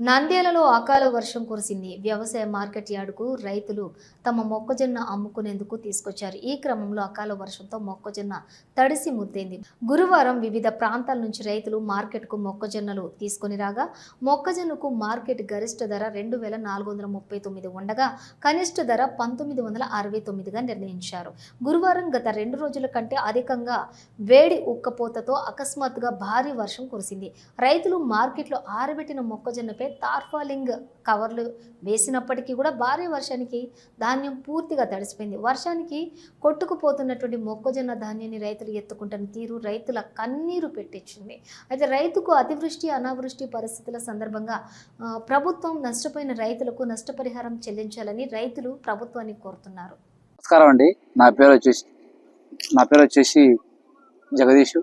నంద్యాలలో అకాల వర్షం కురిసింది. వ్యవసాయ మార్కెట్ యార్డుకు రైతులు తమ మొక్కజొన్న అమ్ముకునేందుకు తీసుకొచ్చారు. ఈ క్రమంలో అకాల వర్షంతో మొక్కజొన్న తడిసి ముద్దైంది గురువారం వివిధ ప్రాంతాల నుంచి రైతులు మార్కెట్కు మొక్కజొన్నలు తీసుకొని రాగా మొక్కజొన్నకు మార్కెట్ గరిష్ట ధర రెండు వేల నాలుగు వందల ముప్పై తొమ్మిది ఉండగా కనిష్ట ధర పంతొమ్మిది వందల అరవై తొమ్మిదిగా నిర్ణయించారు. గురువారం గత రెండు రోజుల కంటే అధికంగా వేడి ఉక్కపోతతో అకస్మాత్తుగా భారీ వర్షం కురిసింది. రైతులు మార్కెట్లో ఆరబెట్టిన మొక్కజొన్నపై తార్ఫాలింగ్ కవర్లు వేసినప్పటికీ కూడా భారీ వర్షానికి ధాన్యం పూర్తిగా తడిసిపోయింది. వర్షానికి కొట్టుకుపోతున్నటువంటి మొక్కజొన్న ధాన్యాన్ని రైతులు ఎత్తుకుంటున్న తీరు రైతుల కన్నీరు పెట్టించింది. అయితే రైతుకు అతివృష్టి అనావృష్టి పరిస్థితుల సందర్భంగా ప్రభుత్వం నష్టపోయిన రైతులకు నష్టపరిహారం చెల్లించాలని రైతులు ప్రభుత్వాన్ని కోరుతున్నారు. నమస్కారం అండి. నా పేరు వచ్చేసి నా పేరు వచ్చేసి జగదీష్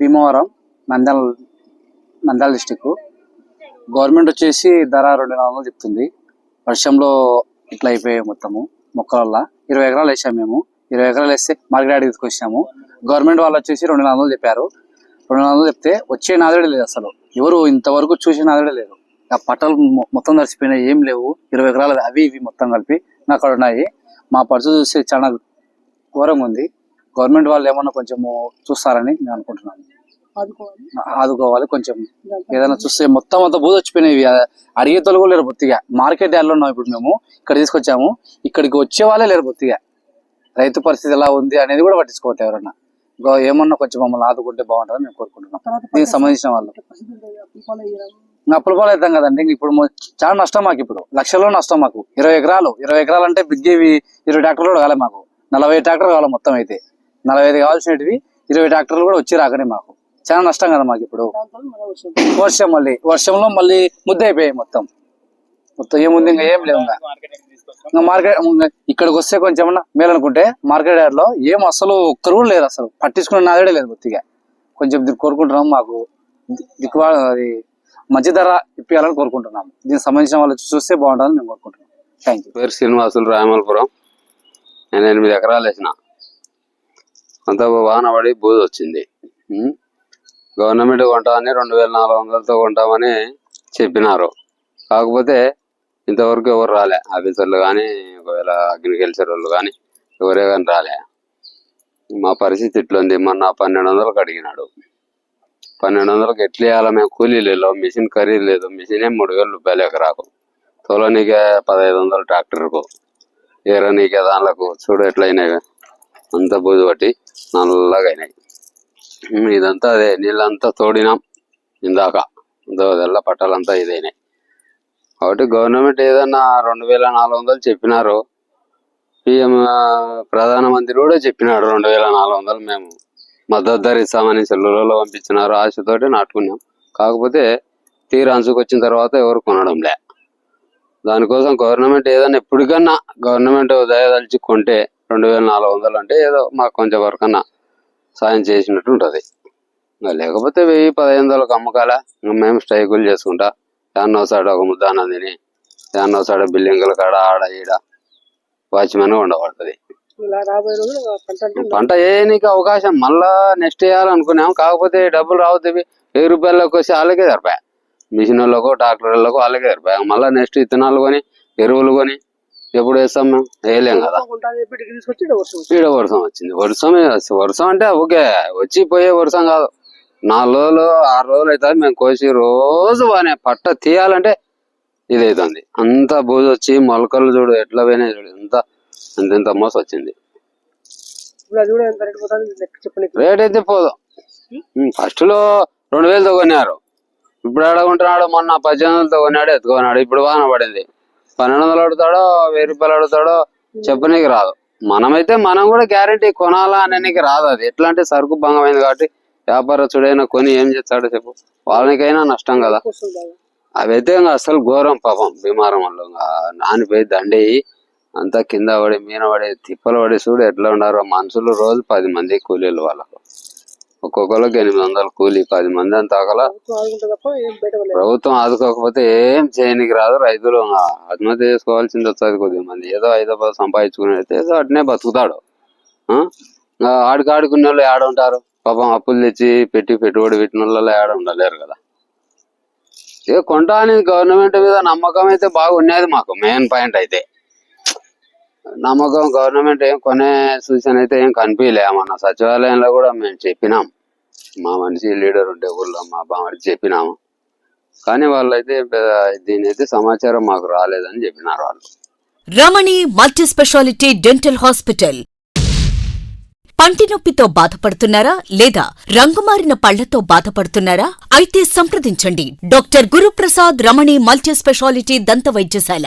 భీమవరం నంద్యాల నంద్యాల డిస్టిక్ గవర్నమెంట్ వచ్చేసి ధర రెండు నాలుగు వందలు చెప్తుంది. వర్షంలో ఇట్లా అయిపోయాయి మొత్తము మొక్కల ఇరవై ఎకరాలు వేసాము మేము. ఇరవై ఎకరాలు వేస్తే మార్కెట్ యార్డ్ తీసుకొచ్చాము గవర్నమెంట్ వాళ్ళు వచ్చేసి రెండు నాలుగు వందలు చెప్పారు. రెండు నాలుగు వందలు చెప్తే వచ్చే నాదుడే లేదు అసలు. ఎవరు ఇంతవరకు చూసిన నాదుడే లేదు. ఆ పట్టలు మొత్తం తడిసిపోయినాయి ఏం లేవు. ఇరవై ఎకరాలు అవి ఇవి మొత్తం కలిపి నాకు అక్కడ ఉన్నాయి. మా పరిస్థితి చూస్తే చాలా ఘోరంగా ఉంది. గవర్నమెంట్ వాళ్ళు ఏమన్నా కొంచెము చూస్తారని నేను అనుకుంటున్నాను. ఆదుకోవాలి. కొంచెం. ఏదైనా చూస్తే మొత్తం అంతా బూజు వచ్చిపోయినాయి. ఇవి. అడిగే తొలగ లేరు బొత్తిగా మార్కెట్ యార్డ్లో ఉన్నాం ఇప్పుడు మేము. ఇక్కడ తీసుకొచ్చాము. ఇక్కడికి వచ్చే వాళ్ళే లేరు బొత్తిగా రైతు పరిస్థితి ఎలా ఉంది అనేది కూడా పట్టించుకోవట్లేదు ఎవరన్నా. గో- ఏమన్నా కొంచెం మమ్మల్ని ఆదుకుంటే బాగుంటుందని మేము కోరుకుంటున్నాం. దీనికి సంబంధించిన వాళ్ళు. అప్పుల పాలు అవుతాం కదండి. ఇప్పుడు చాలా నష్టం మాకు ఇప్పుడు. లక్షల్లో నష్టం మాకు. ఇరవై ఎకరాలు. ఇరవై ఎకరాలు అంటే బిగ్గేవి ఇరవై ట్రాక్టర్లు కూడా కావాలి మాకు. నలభై ట్రాక్టర్ కావాలి మొత్తం అయితే. నలభై ఐదు కావాల్సినవి ఇరవై ట్రాక్టర్లు కూడా వచ్చి రాకనే మాకు. చాలా నష్టం కదా మాకు ఇప్పుడు. వర్షం మళ్ళీ వర్షంలో మళ్ళీ ముద్ద అయిపోయాయి మొత్తం. మొత్తం ఏముంది ఇంకా ఏం లేవు ఇంకా. మార్కెట్ ఇక్కడికి వస్తే కొంచెం మేలనుకుంటే మార్కెట్ యార్డ్లో ఏం అసలు ఒక్కరు కూడా లేరు అసలు. పట్టించుకునే నాదే లేదు బొత్తిగా కొంచెం దీన్ని కోరుకుంటున్నాం మాకు. దిక్కువా అది మంచి ధర ఇప్పించాలని కోరుకుంటున్నాము. దీనికి సంబంధించిన వాళ్ళు చూస్తే బాగుంటుందని మేము కోరుకుంటున్నాం థ్యాంక్ యూ పేరు శ్రీనివాసులు రాయమలపురం. నేను ఎనిమిది ఎకరాలు వేసిన. అంత వాన పడి బూజు వచ్చింది. గవర్నమెంట్ కొంటామని రెండు వేల నాలుగు వందలతో కొంటామని చెప్పినారు. కాకపోతే ఇంతవరకు ఎవరు రాలే. ఆఫీసర్లు కానీ ఒకవేళ అగ్రికల్చర్ వాళ్ళు కానీ ఎవరే కానీ రాలే. మా పరిస్థితి ఇట్లుంది. మొన్న పన్నెండు వందలకు అడిగినాడు. పన్నెండు వందలకు ఎట్లా ఇవ్వాలి మేము? కూలీ లేదు మిషన్ ఖరీదు లేదు. మిషన్ ఏం మూడు వేల రూపాయలు ఎకరాకు. తోలనీకే పదహైదు వందలు ట్రాక్టర్కు. ఏరనీకే దానిలకు. చూడు ఎట్లయినాయి. అంత బూజు పట్టి నల్లగా అయినాయి. ఇదంతా అదే నీళ్ళంతా తోడినాం ఇందాక దోదల్ల పట్టాలంతా ఇదైనాయి కాబట్టి గవర్నమెంట్ ఏదన్నా రెండు వేల నాలుగు వందలు చెప్పినారు పిఎం ప్రధానమంత్రి కూడా చెప్పినాడు రెండు వేల నాలుగు వందలు మేము మద్దతు ధర ఇస్తామని సెల్లులలో పంపించినారు. ఆశతోటి నాటుకున్నాం. కాకపోతే తీర అంచుకు వచ్చిన తర్వాత ఎవరు కొనడం లే. దానికోసం గవర్నమెంట్ ఏదైనా ఎప్పటికన్నా గవర్నమెంట్ దయదలిచి కొంటే రెండు వేల నాలుగు వందలు అంటే ఏదో మాకు కొంచెం వరకన్నా సాయం చేసినట్టు ఉంటుంది. లేకపోతే వెయ్యి పదిహేను వందలకు అమ్మకాలే మేము స్ట్రైకులు చేసుకుంటా. యాన్నో సాడ ఒక ముద్దాన తిని యాన్నో సాడ బిల్డింగుల కాడ ఆడ ఈడ వాచ్మెన్ ఉండబడుతుంది. పంట వేయనీకి అవకాశం మళ్ళా నెక్స్ట్ వేయాలనుకున్నాం. కాకపోతే డబ్బులు రావుతాయి వెయ్యి రూపాయలకు వచ్చి వాళ్ళకే సరిపోయా. మిషన్ వాళ్ళకు ట్రాక్టర్ వాళ్ళకు సరిపోయా. మళ్ళా నెక్స్ట్ విత్తనాలు కొని ఎరువులు కొని ఎప్పుడు వేస్తాం మేము? వేయలేం కదా. ఈడ వర్షం వచ్చింది. వర్షం వర్షం అంటే ఓకే వచ్చి పోయే వర్షం కాదు. నాలుగు రోజులు ఆరు రోజులు అవుతుంది. మేము కోసి రోజు వానే పట్ట తీయాలంటే ఇది అవుతుంది అంత బూజు వచ్చి మొలకలు చూడు ఎట్లా పోయినాయి చూడు ఎంత ఎంత మోసం వచ్చింది. రేటు అయితే పోదు. ఫస్ట్లో రెండు వేలతో కొన్నారు. ఇప్పుడు ఆడ కొంటున్నాడు మొన్న పద్దెనిమిది కొన్నాడు ఎత్తుకున్నాడు ఇప్పుడు వాన పడింది. పన్నెండు వందలు అడుగుతాడో వెయ్యి రూపాయలు అడుగుతాడో చెప్పనీకి రాదు. మనమైతే మనం కూడా గ్యారంటీ కొనాలా అనడానికి రాదు అది. ఎట్లా అంటే సరుకు భంగమైంది కాబట్టి వ్యాపారస్తుడైనా కొని ఏం చేస్తాడో చెప్పు. వాళ్ళనికైనా నష్టం కదా. అవైతే ఇంకా అసలు ఘోరం పాపం. బీమారం వాళ్ళు నానిపోయి దండేయి అంతా కింద పడి మీన పడి తిప్పలు పడి చూడు ఎట్లా ఉన్నారు. మనుషులు రోజు పది మంది కూలీలు వాళ్ళకు. ఒక్కొక్కరికి ఎనిమిది వందలు కూలీ పది మంది అంత ఆకల ప్రభుత్వం ఆదుకోకపోతే ఏం చేయనికి రాదు రైతులు. ఆత్మహత్య చేసుకోవాల్సింది వస్తుంది కొద్దిగా మంది. ఏదో ఐదో పదో సంపాదించుకుని అయితే ఏదో అట్నే బతుకుతాడు. ఆడికి ఆడుకునే వాళ్ళు ఏడ ఉంటారు? పాపం అప్పులు తెచ్చి పెట్టి పెట్టుబడి పెట్టిన వాళ్ళు ఏడ ఉండలేరు కదా. ఏ కొంటా అనేది గవర్నమెంట్ మీద నమ్మకం అయితే బాగున్నది మాకు. మెయిన్ పాయింట్ అయితే. నమ్మకం గవర్నమెంట్ ఏం కొనే సూచన అయితే ఏం కనిపించలే మన సచివాలయంలో కూడా మేము చెప్పినాం. మా మనిషి లీడర్ ఉండే ఊళ్ళో మా బామడి చెప్పినాము. కానీ వాళ్ళైతే దీని అయితే సమాచారం మాకు రాలేదని చెప్పినారు వాళ్ళు. Ramani multi speciality dental hospital. పంటి నొప్పితో బాధపడుతున్నారా లేదా రంగుమారిన పళ్ళతో బాధపడుతున్నారా? అయితే సంప్రదించండి. Doctor Guruprasad Ramani multi speciality దంత వైద్యశాల.